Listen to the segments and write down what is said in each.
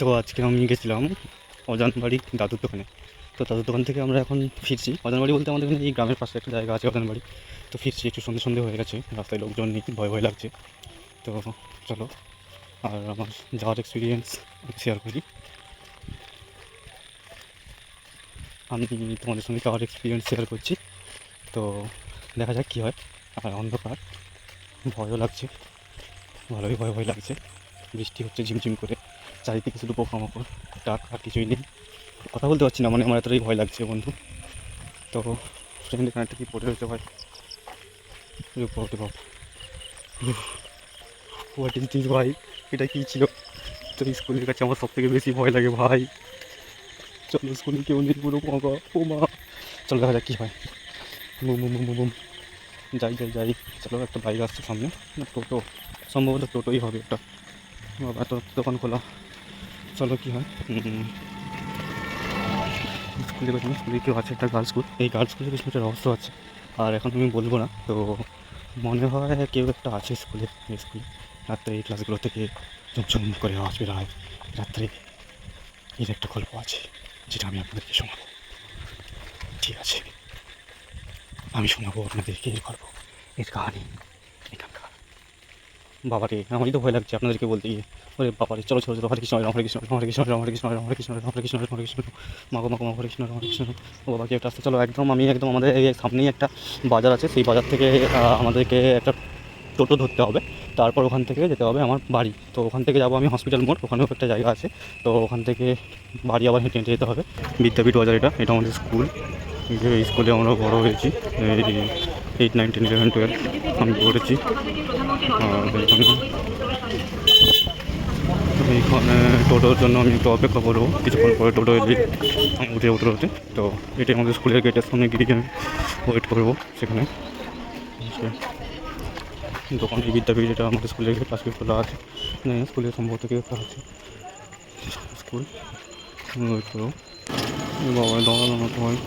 তো আজকে আমি গেছিলাম অজানবাড়ি দাদুর দোকানে। তো দাদুর দোকান থেকে আমরা এখন ফিরছি। অজানবাড়ি বলতে আমাদের এই গ্রামের পাশে একটা জায়গা আছে অজানবাড়ি তো ফিরছি, একটু সন্ধে সন্ধে হয়ে গেছে, রাস্তায় লোকজন নেই, ভয় ভয় লাগছে। তো চলো, আর আমার যাওয়ার এক্সপিরিয়েন্স শেয়ার করি। আমি তোমাদের সঙ্গে যাওয়ার এক্সপিরিয়েন্স শেয়ার করছি। তো দেখা যাক কী হয়। আর অন্ধকার, ভয়ও লাগছে। ভালোই ভয় ভয় লাগছে। বৃষ্টি হচ্ছে ঝিমঝিম করে। চারিদিকে শুধু পোকামাকড়, ডাক আর কিছুই নেই। কথা বলতে পারছি না মানে আমার এতটাই ভয় লাগছে বন্ধু। তো এখানে একটা কি পড়ে রয়েছে ভাই? বাপরে বাপ হোয়াট ইজ দিস ভাই? এটা কী ছিল? তো স্কুলের কাছে আমার সব থেকে বেশি ভয় লাগে ভাই। চলো স্কুলে কেউ নেই পুরো ফাঁকা ও মা চলো দেখা যাক কী হয়। Boom boom boom boom. যাই যাই যাই। চলো একটা বাইক আসছে সামনে। না, টোটো। সম্ভবত টোটোই হবে একটা। বাবা এত দোকান খোলা। চলো কী হয়? স্কুলে গেছিলাম স্কুলে কেউ আছে একটা গার্লস স্কুল এই গার্লস স্কুলের কিছু একটা রহস্য আছে। আর এখন আমি বলব না, তো মনে হয় কেউ একটা আছে স্কুলে স্কুলে রাত্রে এই ক্লাসগুলো থেকে ঝুমঝুম করে আওয়াজ বেরোয়। রাত্রে এর একটা গল্প আছে, যেটা আমি আপনাদেরকে শোনাবো। ঠিক আছে? আমি শোনাবো আপনাদেরকে এর গল্প, এর কাহানি। বাবারে আমারই তো ভয় লাগছে আপনাদেরকে বলতে গিয়ে ওরে বাবারে চলো চলো চলো হরে কৃষ্ণ হরে কৃষ্ণ হরে কৃষ্ণ হরে কৃষ্ণ হরে কৃষ্ণ হরে কৃষ্ণ হরে কৃষ্ণ মাগো মাগো মাগো হরে কৃষ্ণ হরে কৃষ্ণ ও বাবা কি একটা আসতে চলো একদম আমি একদম আমাদের এই সামনেই একটা বাজার আছে সেই বাজার থেকে আমাদেরকে একটা টোটো ধরতে হবে তারপর ওখান থেকে যেতে হবে আমার বাড়ি তো ওখান থেকে যাব আমি হসপিটাল মোড় ওখানেও একটা জায়গা আছে তো ওখান থেকে বাড়ি আবার হেঁটে হেঁটে যেতে হবে বিদ্যাপীঠ বাজার এটা এটা আমাদের স্কুল স্কুলে আমরা বড় হয়েছি eight, nine, ten, eleven, twelve আমি পড়েছি। আর এখানে এইখানে টোটোর জন্য আমি একটু অপেক্ষা করব। কিছুক্ষণ পরে টোটো এলে আমি উঠে উঠে উঠে তো এটাই আমাদের স্কুলের গেটের সামনে গিয়ে আমি ওয়েট করব সেখানে। এসে দোকান এই বিদ্যাপীঠ এটা আমাদের স্কুলের গেট আজকে খোলা আছে। স্কুলের সম্ভবত কেউ আছে? স্কুল? ওয়েট করব। বাবা দাঁড়ানো হয়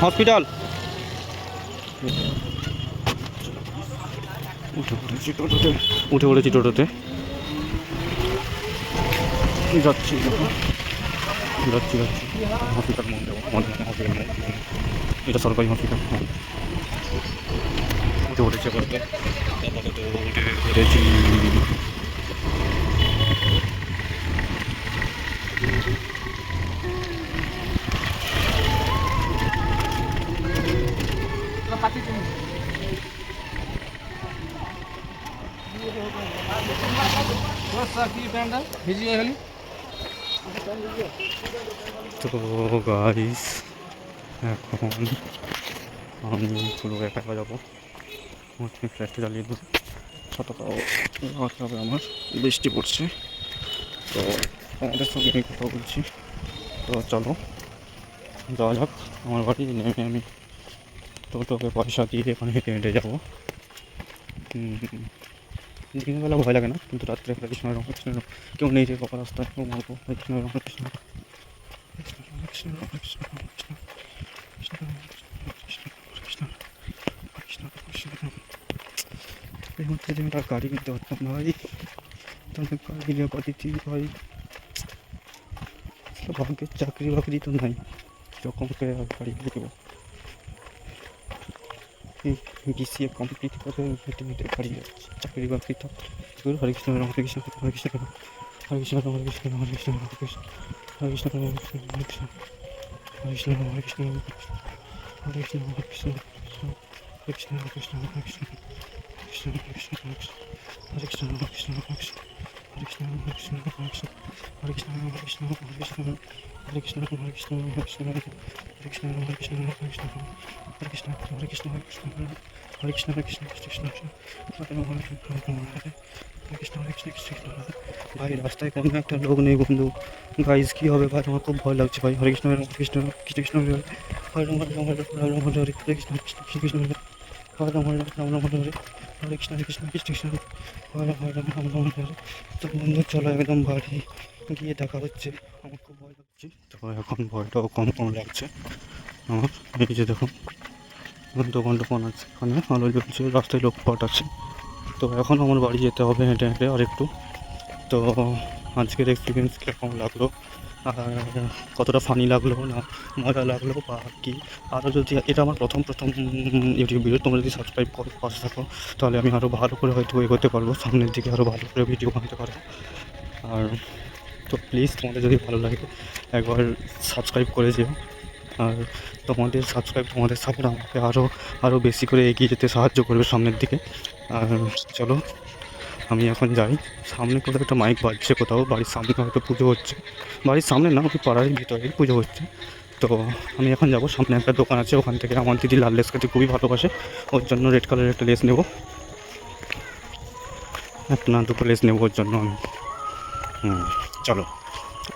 হসপিটাল! উঠে পড়েছি টোটোতে। উঠে যাচ্ছি যাচ্ছি যাচ্ছি। হসপিটাল এটা সরকারি হসপিটাল উঠে আপাতত উঠে পড়েছি তো গাইস এখন আমি পুরো একা একা যাব ফ্ল্যাটটা জ্বালিয়ে দেবো। ছাতাটাও লাগাতে হবে আমার। বৃষ্টি পড়ছে। তো আমাদের সঙ্গে আমি কথা বলছি। তো চলো যাওয়া যাক। আমার বাড়ি নেমে আমি টোটোকে পয়সা দিয়ে ওখানে হেঁটে হেঁটে যাব। দিনবেলা ভয় লাগে না, কিন্তু রাত্রে কৃষ্ণ রঙ কেউ নেই যে কপাল রাস্তায় কেউ মালব কৃষ্ণ রামকৃষ্ণ কৃষ্ণ এই যে গাড়ি কিনতে পারতাম ভাই, তাহলে গাড়ি নিয়ে পাঠিয়েছি ভাই। ভাগ্যের চাকরি বাকরি তো নাই যখন করে গাড়ি কিনবো? দেবো বিসিএ কমপ্লিট করে হেঁটে হেঁটে বাড়ি যাচ্ছি চাকরি বাকরি তো এগুলো হরে কৃষ্ণ রাম হরে কৃষ্ণ হরে কৃষ্ণ রাম হরে কৃষ্ণ রাম হরে কৃষ্ণ রাম হরে কৃষ্ণ রাম হরে কৃষ্ণ হরে কৃষ্ণ রাম হরে কৃষ্ণ হরে কৃষ্ণ হরে কৃষ্ণ রাম হরে কৃষ্ণ হরে কৃষ্ণ হরে কৃষ্ণ হরে কৃষ্ণ হরে কৃষ্ণ হরে কৃষ্ণ হরে কৃষ্ণ হরে কৃষ্ণ হরে কৃষ্ণ হরে কৃষ্ণ হরে কৃষ্ণ হরে কৃষ্ণ হরে কৃষ্ণ হরে কৃষ্ণ ভাই রাস্তায় কোনো একটা লোক নেই বন্ধু গাইজ কী হবে ভাই আমার খুব ভয় লাগছে ভাই হরে কৃষ্ণ হরে কৃষ্ণ কৃষ্ণ কৃষ্ণ হরে হরে হরে হরে হরে হরে কৃষ্ণ কৃষ্ণ কৃষ্ণ কৃষ্ণ হরে হরে হরে হরে হরে কৃষ্ণ কৃষ্ণ কৃষ্ণ কৃষ্ণ হরে হরে রাম রাম রাম তো বন্ধু চলো একদম বাড়ি গিয়ে দেখা হচ্ছে আমার খুব ভয় লাগছে তো এখন ভয়টাও কম কম লাগছে আমার এই যে দেখুন দোকান টোকান আছে এখানে আলো জ্বলছে রাস্তায় লোকপাট আছে তো এখন আমার বাড়ি যেতে হবে হেঁটে হেঁটে, আর একটু। তো আজকের এক্সপিরিয়েন্স কীরকম লাগল? কতটা ফানি লাগল, না মজা লাগল, বা কি? আরও যদি, এটা আমার প্রথম প্রথম ইউটিউব ভিডিও তোমরা যদি সাবস্ক্রাইব করো, পাশে থাকো, তাহলে আমি আরও ভালো করে হয়তো এগোতে পারব, সামনের দিকে আরও ভালো করে ভিডিও বানাতে পারব। আর, তো প্লিজ তোমাদের যদি ভালো লাগে, একবার সাবস্ক্রাইব করে যেও। আর তোমাদের সাবস্ক্রাইব তোমাদের সাপোর্ট আমাকে আরও আরও বেশি করে এগিয়ে যেতে সাহায্য করবে সামনের দিকে। আর চলো আমি এখন যাই। সামনে কোথাও একটা মাইক বাজছে কোথাও, বাড়ির সামনে হয়তো পুজো হচ্ছে। বাড়ির সামনে না, ওই পাড়ার ভিতরেই পুজো হচ্ছে। তো আমি এখন যাব, সামনে একটা দোকান আছে, ওখান থেকে আমার দিদি লাল লেস খেতে খুবই ভালোবাসে। ওর জন্য রেড কালারের একটা লেস নেব। একটা না, দুটো লেস নেব ওর জন্য আমি। চলো।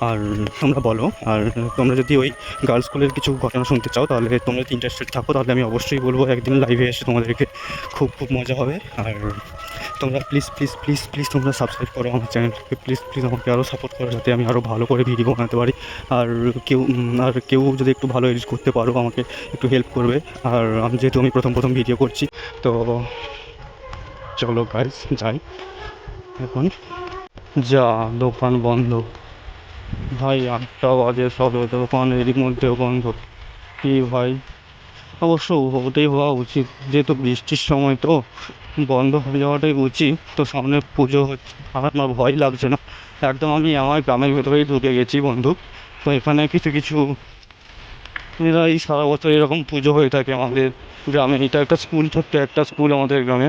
আর তোমরা বলো, আর তোমরা যদি ওই গার্লস স্কুলের কিছু ঘটনা শুনতে চাও, তাহলে তোমরা যদি ইন্টারেস্টেড থাকো, তাহলে আমি অবশ্যই বলব একদিন লাইভে এসে তোমাদেরকে খুব খুব মজা হবে। আর তোমরা প্লিজ প্লিজ প্লিজ প্লিজ তোমরা সাবস্ক্রাইব করো আমার চ্যানেলকে প্লিজ প্লিজ আমাকে আরও সাপোর্ট করো যাতে আমি আরও ভালো করে ভিডিও বানাতে পারি। আর কেউ আর কেউ যদি একটু ভালো এডিট করতে পারো, আমাকে একটু হেল্প করবে। আর আমি যেহেতু আমি প্রথম প্রথম ভিডিও করছি, তো চলো গাইজ যাই। এখন যা, দোকান বন্ধ। ভাই, আটটা বাজে, সব দোকান, এরই মধ্যেও বন্ধ। কি ভাই? অবশ্য ওটাই হওয়া উচিত, যেহেতু বৃষ্টির সময় তো। বন্ধ হয়ে যাওয়াটাই উচিত। তো সামনে পুজো হচ্ছে আমার ভয় লাগছে না। একদম আমি আমার গ্রামের ভেতরেই ঢুকে গেছি বন্ধু। তো এখানে কিছু কিছু এই সারা বছর এরকম পুজো হয়ে থাকে আমাদের গ্রামে। এটা একটা স্কুল ছোট্ট একটা স্কুল আমাদের গ্রামে।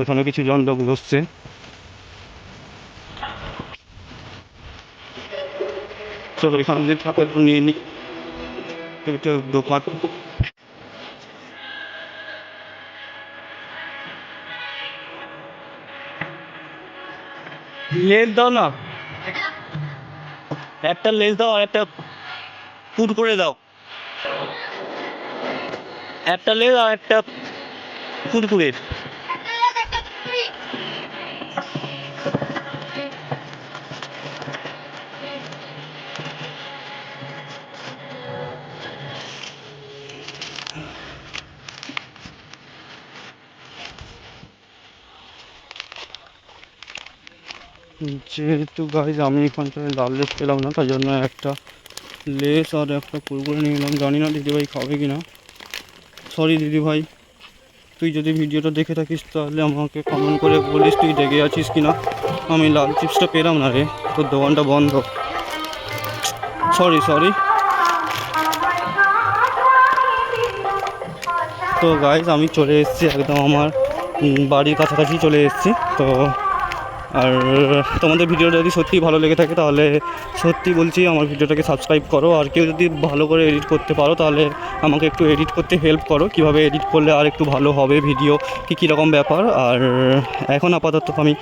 ওখানে কিছু জন লোক বসছে। চলো এখান থেকে ঠাকুর নিয়ে নিই দোকান। লেস দাও না। একটা লেস দাও আর একটা ফুট করে দাও। একটা লেস আর একটা কুরকুরে যেহেতু গাইজ আমি এখান থেকে লাল লেস পেলাম না তাই জন্য একটা লেস আর একটা কুরকুরে নিয়ে নিলাম। জানি না দিদিভাই খাবে কি না সরি দিদিভাই, তুই যদি ভিডিওটা দেখে থাকিস, তাহলে আমাকে কমেন্ট করে বলিস তুই দেখে আছিস কি না আমি লাল চিপসটা পেলাম না রে, তোর দোকানটা বন্ধ। সরি সরি তো গাইজ আমি চলে এসেছি, একদম আমার বাড়ির কাছাকাছি চলে এসেছি। তো আর তোমাদের ভিডিওটা যদি সত্যিই ভালো লেগে থাকে তাহলে সত্যি বলছি আমার ভিডিওটাকে সাবস্ক্রাইব করো। আর কেউ যদি ভালো করে এডিট করতে পারো তাহলে আমাকে একটু এডিট করতে হেল্প করো। কীভাবে এডিট করলে আর একটু ভালো হবে ভিডিও কী কীরকম ব্যাপার? আর এখন আপাতত আমি,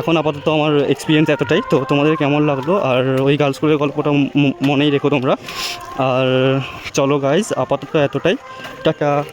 এখন আপাতত আমার এক্সপিরিয়েন্স এতটাই। তো তোমাদের কেমন লাগল? আর ওই গার্লস স্কুলের গল্পটা মনেই রেখো তোমরা। আর চলো গাইজ আপাতত এতটাই। টাটা।